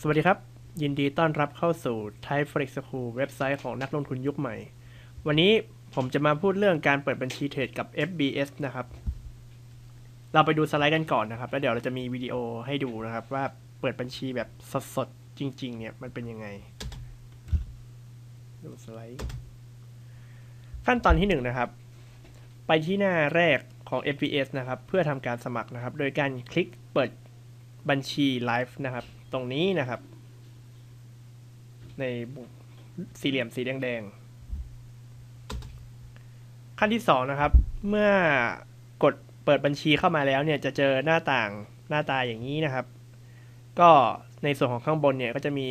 สวัสดีครับ ยินดีต้อนรับเข้าสู่ Thai Forex School เว็บไซต์ของนักลงทุนยุคใหม่ วันนี้ผมจะมาพูดเรื่องการเปิดบัญชีเทรดกับ FBS นะครับ เราไปดูสไลด์กันก่อนนะครับ แล้วเดี๋ยวเราจะมีวิดีโอให้ดูนะครับ ว่าเปิดบัญชีแบบสดๆจริง ๆ เนี่ยมันเป็นยังไง ดูสไลด์ขั้นตอนที่หนึ่งนะครับ ไปที่หน้าแรกของ FBS นะครับ เพื่อทำการสมัครนะครับ โดยการคลิกเปิดบัญชีไลฟ์นะครับ รงนี้นะครับ ในสี่เหลี่ยมสีแดงๆ ขั้นที่สองนะครับ เมื่อกดเปิดบัญชีเข้ามาแล้วเนี่ยจะเจอหน้าต่างหน้าตาอย่างนี้นะครับ ก็ในส่วนของข้างบนเนี่ยก็จะมี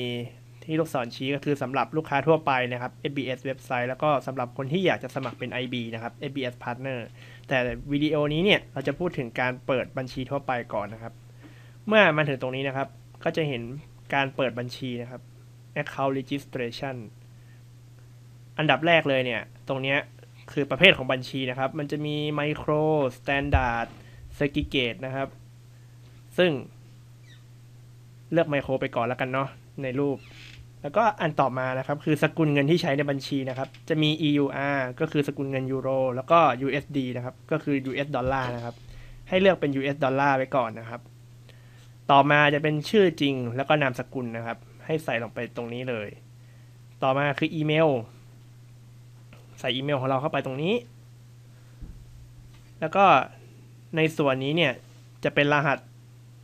ที่ลูกศรชี้ก็คือสำหรับลูกค้าทั่วไปนะครับ FBS เว็บไซต์แล้วก็สำหรับคนที่อยากจะสมัครเป็น IB นะครับ FBS Partner แต่วิดีโอนี้เนี่ยเราจะพูดถึงการเปิดบัญชีทั่วไปก่อนนะครับ เมื่อมาถึงตรงนี้นะครับ ก็จะเห็นการเปิดบัญชีนะครับ account registration อันดับแรกเลยเนี่ย ตรงนี้คือประเภทของบัญชีนะครับ มันจะมี micro standard segregate นะครับ ซึ่งเลือก micro ไปก่อนแล้วกันเนาะในรูป แล้วก็อันต่อมานะครับ คือสกุลเงินที่ใช้ในบัญชีนะครับ จะมี EUR ก็คือสกุลเงินยูโร แล้วก็ USD นะครับ ก็คือ US ดอลลาร์นะครับ ให้เลือกเป็น US ดอลลาร์ไว้ก่อนนะครับ ต่อมาจะเป็นชื่อจริงแล้วก็นามสกุลนะครับ ให้ใส่ลงไปตรงนี้เลย ต่อมาคืออีเมล ใส่อีเมลของเราเข้าไปตรงนี้ แล้วก็ในส่วนนี้เนี่ยจะเป็นรหัส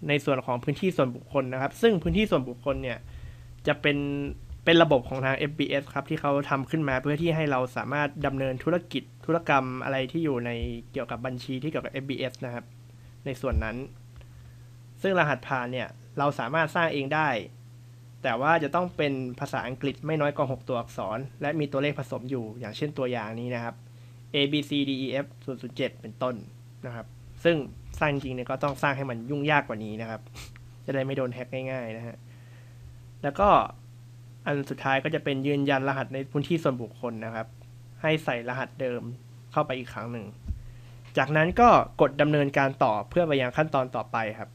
ในส่วนของพื้นที่ส่วนบุคคลนะครับ ซึ่งพื้นที่ส่วนบุคคลเนี่ยจะเป็นเป็นระบบของทาง FBS ครับ ที่เขาทำขึ้นมาเพื่อที่ให้เราสามารถดำเนินธุรกิจธุรกรรมอะไรที่อยู่ในเกี่ยวกับบัญชีที่เกี่ยวกับ FBS นะครับ ในส่วนนั้น ซึ่งรหัสผ่านเนี่ยเราสามารถสร้างเองได้ แต่ว่าจะต้องเป็นภาษาอังกฤษไม่น้อยกว่า 6 ตัวอักษร และมีตัวเลขผสมอยู่อย่างเช่นตัวอย่างนี้นะครับ A B C D E F 007 เป็นต้นนะครับ ซึ่งสร้างจริงเนี่ยก็ต้องสร้างให้มันยุ่งยากกว่านี้นะครับ จะได้ไม่โดนแฮ็กง่ายๆนะฮะแล้วก็อันสุดท้ายก็จะเป็นยืนยันรหัสในพื้นที่ส่วนบุคคลนะครับ ให้ใส่รหัสเดิมเข้าไปอีกครั้งหนึ่ง จากนั้นก็กดดำเนินการต่อเพื่อไปยังขั้นตอนต่อไปครับ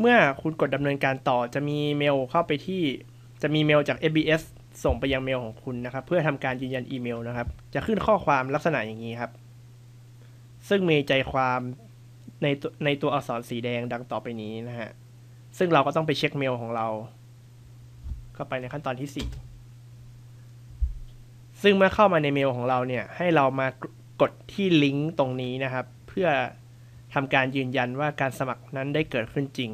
เมื่อคุณกดดำเนินการต่อจะมีเมลเข้าไปที่จะมีเมลจาก FBS ส่งไปยังเมลของคุณนะครับ เพื่อทำการยืนยันอีเมลนะครับ จะขึ้นข้อความลักษณะอย่างนี้ครับ ซึ่งมีใจความในตัวในตัวอักษรสีแดงดังต่อไปนี้นะฮะ ซึ่งเราก็ต้องไปเช็คเมลของเรา เข้าไปในขั้นตอนที่ 4 ซึ่งเมื่อเข้ามาในเมลของเราเนี่ย ให้เรามากดที่ลิงก์ตรงนี้นะครับ เพื่อ ทำการยืนยันว่าการสมัครนั้นได้เกิดขึ้นจริง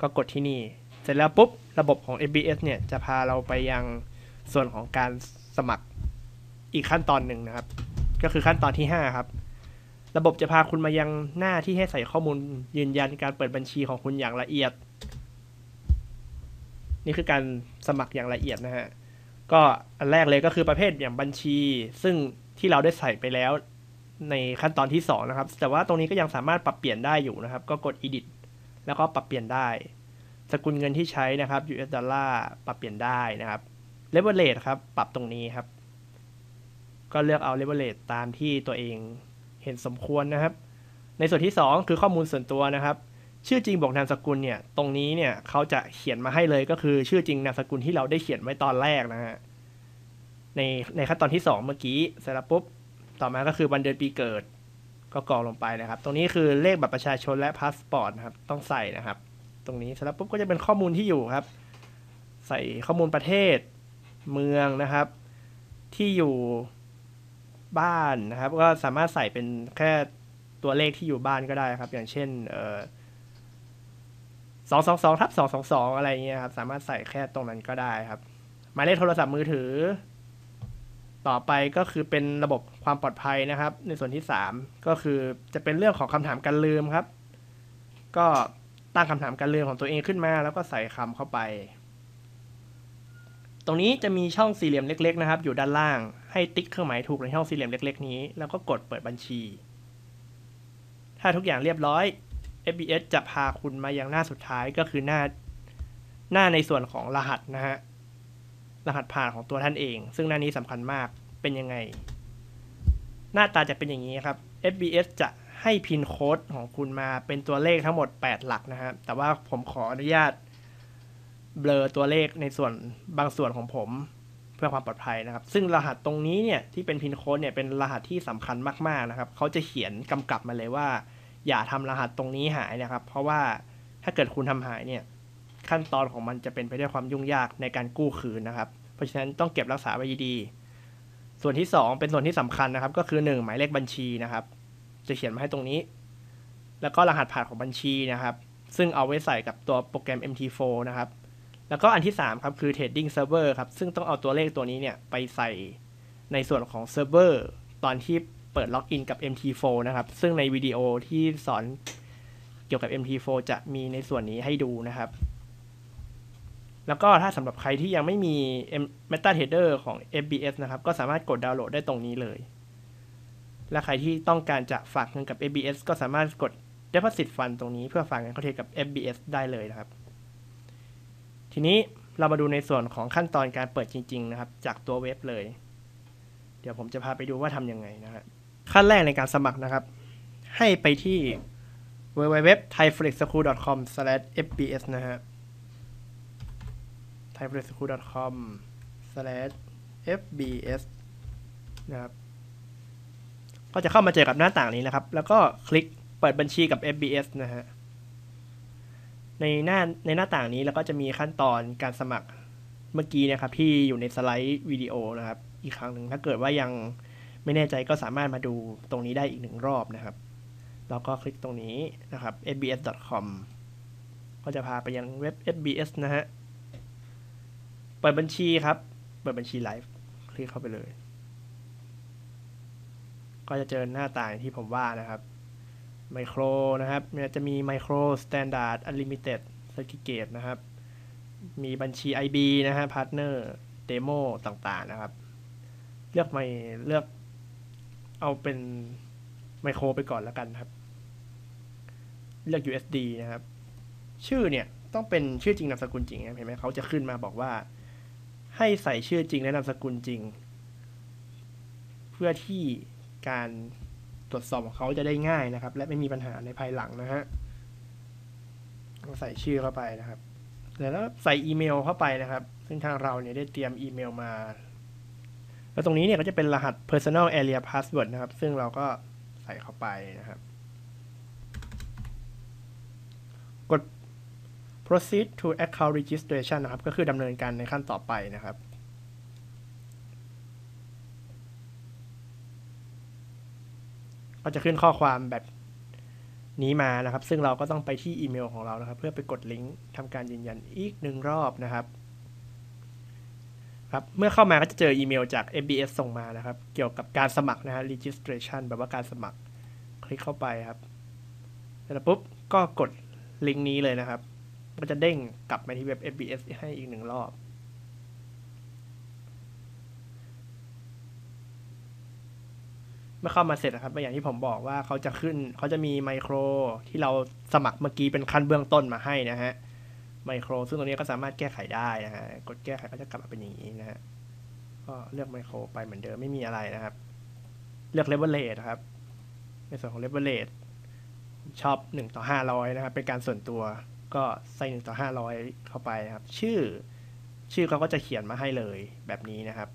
ก็กดที่นี่ เสร็จแล้วปุ๊บ ระบบของ FBS เนี่ย จะพาเราไปยังส่วนของการสมัครอีกขั้นตอนหนึ่งนะครับ ก็คือขั้นตอนที่ 5 ครับ ระบบจะพาคุณมายังหน้าที่ให้ใส่ข้อมูลยืนยันการเปิดบัญชีของคุณอย่างละเอียด นี่คือการสมัครอย่างละเอียดนะฮะก็อันแรกเลยก็คือประเภทอย่างบัญชี ซึ่งที่เราได้ใส่ไปแล้ว ในขั้นตอนที่ 2 นะครับ แต่ว่าตรงนี้ก็ยังสามารถปรับเปลี่ยนได้อยู่นะครับ ก็กด edit แล้วก็ปรับเปลี่ยนได้ สกุลเงินที่ใช้นะครับ US ดอลลาร์ปรับเปลี่ยนได้นะครับ leverage ครับ ปรับตรงนี้ครับ ก็เลือกเอา leverage ตามที่ตัวเองเห็นสมควรนะครับ ในส่วนที่ 2 คือข้อมูลส่วนตัวนะครับ ชื่อจริงบอกนามสกุลเนี่ย ตรงนี้เนี่ยเขาจะเขียนมาให้เลยก็คือชื่อจริงนามสกุลที่เราได้เขียนไว้ตอนแรกนะฮะ ในในขั้นตอนที่ 2 เมื่อกี้เสร็จแล้วปุ๊บ ต่อมาก็คือวันเดือนปีเกิด ก็กรอกลงไปนะครับ ตรงนี้คือเลขบัตรประชาชนและพาสปอร์ตนะครับ ต้องใส่นะครับ ตรงนี้เสร็จแล้วปุ๊บก็จะเป็นข้อมูลที่อยู่ครับ ใส่ข้อมูลประเทศ เมืองนะครับ ที่อยู่บ้านนะครับ ก็สามารถใส่เป็นแค่ตัวเลขที่อยู่บ้านก็ได้ครับ อย่างเช่นเออสองสองสองทับสองสองสองอะไรเงี้ยครับ สามารถใส่แค่ตรงนั้นก็ได้ครับ หมายเลขโทรศัพท์มือถือ ต่อไปก็คือเป็นระบบความปลอดภัยนะครับ ในส่วนที่ 3 ก็คือจะเป็นเรื่องของคำถามการลืมครับ ก็ตั้งคำถามการลืมของตัวเองขึ้นมา แล้วก็ใส่คำเข้าไป ตรงนี้จะมีช่องสี่เหลี่ยมเล็ก ๆ นะครับ อยู่ด้านล่างให้ติ๊กเครื่องหมายถูกในช่องสี่เหลี่ยมเล็ก ๆ นี้ แล้วก็กดเปิดบัญชี ถ้าทุกอย่างเรียบร้อย FBS จะพาคุณมายังหน้าสุดท้ายก็คือหน้าหน้าในส่วนของรหัสนะฮะรหัสผ่านของตัวท่านเอง ซึ่งหน้านี้สำคัญมาก เป็นยังไง หน้าตาจะเป็นอย่างนี้ครับ FBS จะให้พินโค้ดของคุณมาเป็นตัวเลขทั้งหมด 8 หลักนะครับ แต่ว่าผมขออนุญาตเบลอตัวเลขในส่วนบางส่วนของผมเพื่อความปลอดภัยนะครับ ซึ่งรหัสตรงนี้เนี่ยที่เป็นพินโค้ดเนี่ยเป็นรหัสที่สำคัญมากๆนะครับ เขาจะเขียนกำกับมาเลยว่า อย่าทำรหัสตรงนี้หายนะครับ เพราะว่าถ้าเกิดคุณทำหายเนี่ยขั้นตอนของมันจะเป็นไปด้วยความยุ่งยากในการกู้คืนนะครับ เพราะฉะนั้นต้องเก็บรักษาไว้ดีๆ ส่วนที่ 2 เป็นส่วนที่สำคัญนะครับ ก็คือ 1 หมายเลขบัญชีนะครับ จะเขียนมาให้ตรงนี้ แล้วก็รหัสผ่านของบัญชีนะครับ ซึ่งเอาไว้ใส่กับตัวโปรแกรม MT4 นะครับ แล้วก็อันที่ 3 ครับ คือ Trading Server ครับ ซึ่งต้องเอาตัวเลขตัวนี้เนี่ยไปใส่ในส่วนของเซิร์ฟเวอร์ตอนที่เปิดล็อกอินกับ MT4 นะครับ ซึ่งในวิดีโอที่สอนเกี่ยวกับ MT4 จะมีในส่วนนี้ให้ดูนะครับ แล้วก็ถ้าสำหรับใครที่ยังไม่มี MetaTrader ของ FBS นะครับ ก็สามารถกดดาวน์โหลดได้ตรงนี้เลย และใครที่ต้องการจะฝากเงินกับ FBS ก็สามารถกด Deposit Fund ตรงนี้เพื่อฝากเงินเข้าเทรดกับ FBS ได้เลยนะครับ ทีนี้เรามาดูในส่วนของขั้นตอนการเปิดจริง ๆ นะครับ จากตัวเว็บเลย เดี๋ยวผมจะพาไปดูว่าทำยังไงนะครับขั้นแรกในการสมัครนะครับ ให้ไปที่ www.thaiflexschool.com/fbs นะฮะ thaiflexschool.com/fbs นะครับก็จะเข้ามาเจอกับหน้าต่างนี้นะครับ แล้วก็คลิกเปิดบัญชีกับ FBS นะฮะในหน้าในหน้าต่างนี้เราก็จะมีขั้นตอนการสมัครเมื่อกี้นะครับ ที่อยู่ในสไลด์วิดีโอนะครับ อีกครั้งหนึ่งถ้าเกิดว่ายังไม่แน่ใจก็สามารถมาดูตรงนี้ได้อีกหนึ่งรอบนะครับ แล้วก็คลิกตรงนี้นะครับ fbs.com ก็จะพาไปยังเว็บ fbs นะฮะ เปิดบัญชีครับ เปิดบัญชีไลฟ์คลิกเข้าไปเลย ก็จะเจอหน้าต่างที่ผมว่านะครับไมโครนะครับมันจะมีไมโครสแตนดาร์ดอ n l ลิมิเต็ดเซอร์กิเกตนะครับ มีบัญชี IB นะฮะพาร์ทเนอร์เดโมต่างๆนะครับ เลือกไม่เลือกเอาเป็นไมโครไปก่อนแล้วกันครับ เลือก USD นะครับ ชื่อเนี่ยต้องเป็นชื่อจริงนามสกุลจริงนะเห็นไหมเขาจะขึ้นมาบอกว่า ให้ใส่ชื่อจริงและนามสกุลจริง เพื่อที่การตรวจสอบของเขาจะได้ง่ายนะครับ และไม่มีปัญหาในภายหลังนะฮะใส่ชื่อเข้าไปนะครับแล้วใส่อีเมลเข้าไปนะครับ ซึ่งทางเราเนี่ยได้เตรียมอีเมลมา แล้วตรงนี้เนี่ยก็จะเป็นรหัส personal area password นะครับ ซึ่งเราก็ใส่เข้าไปนะครับ กด proceed to account registration นะครับ ก็คือดำเนินการในขั้นต่อไปนะครับก็จะขึ้นข้อความแบบนี้มานะครับ ซึ่งเราก็ต้องไปที่อีเมลของเรานะครับ เพื่อไปกดลิงก์ทำการยืนยันอีกหนึ่งรอบนะครับครับ เมื่อเข้ามาก็จะเจออีเมลจาก MBS ส่งมานะครับ เกี่ยวกับการสมัครนะฮะ registration แบบว่าการสมัคร คลิกเข้าไปครับ แล้วปุ๊บก็กดลิงก์นี้เลยนะครับ ก็จะเด้งกลับมาที่เว็บ MBS ให้อีกหนึ่งรอบ เมื่อเข้ามาเสร็จนะครับอย่างที่ผมบอกว่าเขาจะขึ้นเขาจะมีไมโครที่เราสมัครเมื่อกี้เป็นขั้นเบื้องต้นมาให้นะฮะไมโคร ซึ่งตรงนี้ก็สามารถแก้ไขได้นะฮะกดแก้ไขก็จะกลับมาเป็นอย่างนี้นะฮะก็เลือกไมโครไปเหมือนเดิมไม่มีอะไรนะครับ เลือกเลเวลเลทครับ ในส่วนของเลเวลเลทชอบหนึ่งต่อห้าร้อยนะครับเป็นการส่วนตัว ก็ใส่หนึ่งต่อห้าร้อยเข้าไปนะครับ ชื่อชื่อเขาก็จะเขียนมาให้เลยแบบนี้นะครับ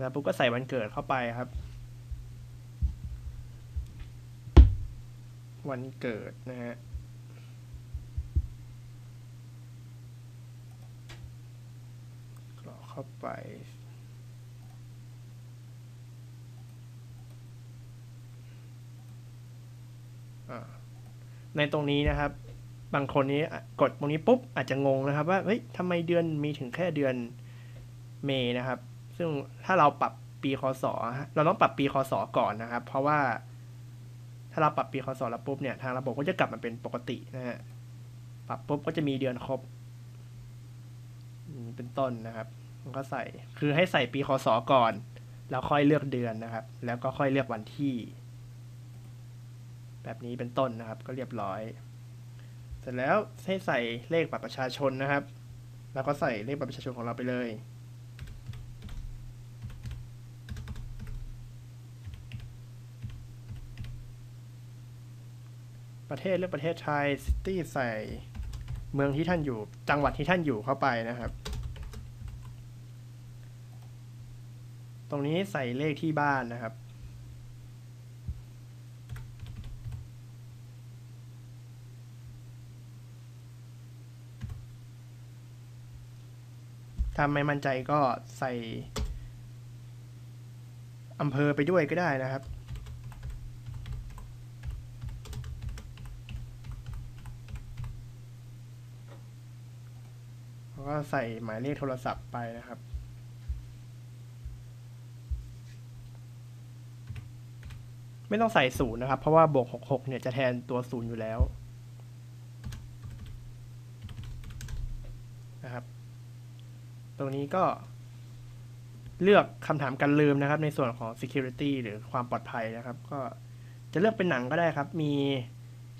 แล้วปุ๊บก็ใส่วันเกิดเข้าไปครับ วันเกิดนะฮะกรอกเข้าไปในตรงนี้นะครับ บางคนนี้กดตรงนี้ปุ๊บอาจจะงงนะครับว่าเฮ้ยทำไมเดือนมีถึงแค่เดือนเมษนะครับ ซึ่งถ้าเราปรับปีคศเราต้องปรับปีคศก่อนนะครับ เพราะว่าถ้าเราปรับปีคศแล้วปุ๊บเนี่ยทางระบบก็จะกลับมาเป็นปกตินะฮะปรับปุ๊บก็จะมีเดือนครบ เป็นต้นนะครับมันก็ใส่คือให้ใส่ปีคศก่อน แล้วค่อยเลือกเดือนนะครับ แล้วก็ค่อยเลือกวันที่ แบบนี้เป็นต้นนะครับ ก็เรียบร้อย เสร็จแล้วให้ใส่เลขบัตรประชาชนนะครับ แล้วก็ใส่เลขบัตรประชาชนของเราไปเลย ประเทศเลือกประเทศไทยซิตี้ใส่เมืองที่ท่านอยู่ จังหวัดที่ท่านอยู่เข้าไปนะครับ ตรงนี้ใส่เลขที่บ้านนะครับ ถ้าไม่มั่นใจก็ใส่อำเภอไปด้วยก็ได้นะครับแล้วก็ใส่หมายเลขโทรศัพท์ไปนะครับไม่ต้องใส่ศูนย์นะครับ เพราะว่าบวกหกเนี่ยจะแทนตัวศูนย์อยู่แล้วนะครับ ต รงนี้ก็ เลือกคำถามการลืมนะครับ ในส่วนของ security หรือความปลอดภัยนะครับ ก็จะเลือกเป็นหนังก็ได้ครับ มี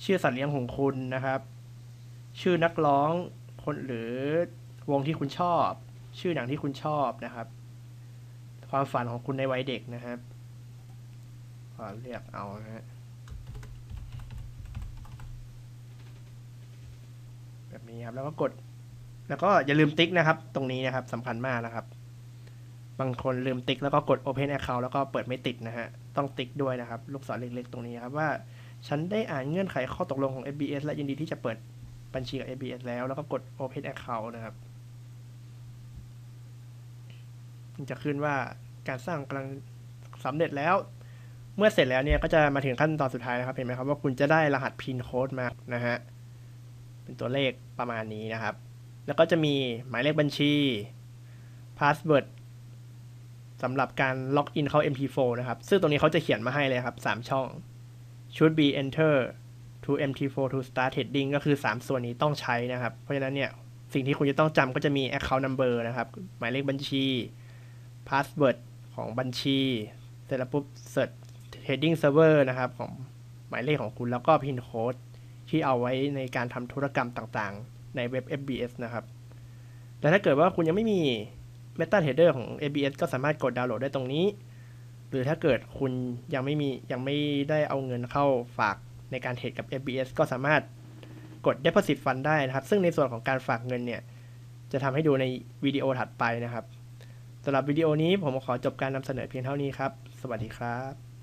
ชื่อสัตว์เลี้ยงของคุณนะครับ ชื่อนักร้องคนหรือวงที่คุณชอบ ชื่อหนังที่คุณชอบนะครับ ความฝันของคุณในวัยเด็กนะครับขอเรียกเอานะฮะแบบนี้ครับ แล้วก็กด แล้วก็อย่าลืมติ๊กนะครับ ตรงนี้นะครับสำคัญมากนะครับ บางคนลืมติ๊กแล้วก็กด Open Account แล้วก็เปิดไม่ติดนะฮะ ต้องติ๊กด้วยนะครับ ลูกศรเล็กๆ ตรงนี้ครับว่า ฉันได้อ่านเงื่อนไขข้อตกลงของ FBS และยินดีที่จะเปิดบัญชีกับ FBS แล้วแล้วก็กด Open Account นะครับจะขึ้นว่าการสร้างกำลังสำเร็จแล้ว เมื่อเสร็จแล้วเนี่ยก็จะมาถึงขั้นตอนสุดท้ายนะครับเห็นไหมครับว่าคุณจะได้รหัสพินโค้ดมานะฮะเป็นตัวเลขประมาณนี้นะครับ แล้วก็จะมีหมายเลขบัญชี password สำหรับการล็อกอินเข้า MP4 นะครับ ซึ่งตรงนี้เขาจะเขียนมาให้เลยครับ 3 ช่อง should be enter to MT4 to start trading ก็คือ 3 ส่วนนี้ต้องใช้นะครับ เพราะฉะนั้นเนี่ย สิ่งที่คุณจะต้องจำก็จะมี account number นะครับ หมายเลขบัญชี password ของบัญชี เสร็จแล้วปุ๊บ search trading server นะครับ ของหมายเลขของคุณแล้วก็ pin code ที่เอาไว้ในการทำธุรกรรมต่างๆ ในเว็บ FBS นะครับแต่ถ้าเกิดว่าคุณยังไม่มี Meta Trader ของ FBS ก็สามารถกดดาวน์โหลดได้ตรงนี้ หรือถ้าเกิดคุณยังไม่มียังไม่ได้เอาเงินเข้าฝากในการเทรดกับ FBS ก็สามารถกด Deposit Fund ได้นะครับ ซึ่งในส่วนของการฝากเงินเนี่ย จะทำให้ดูในวิดีโอถัดไปนะครับสำหรับวิดีโอนี้ผมขอจบการนำเสนอเพียงเท่านี้ครับ สวัสดีครับ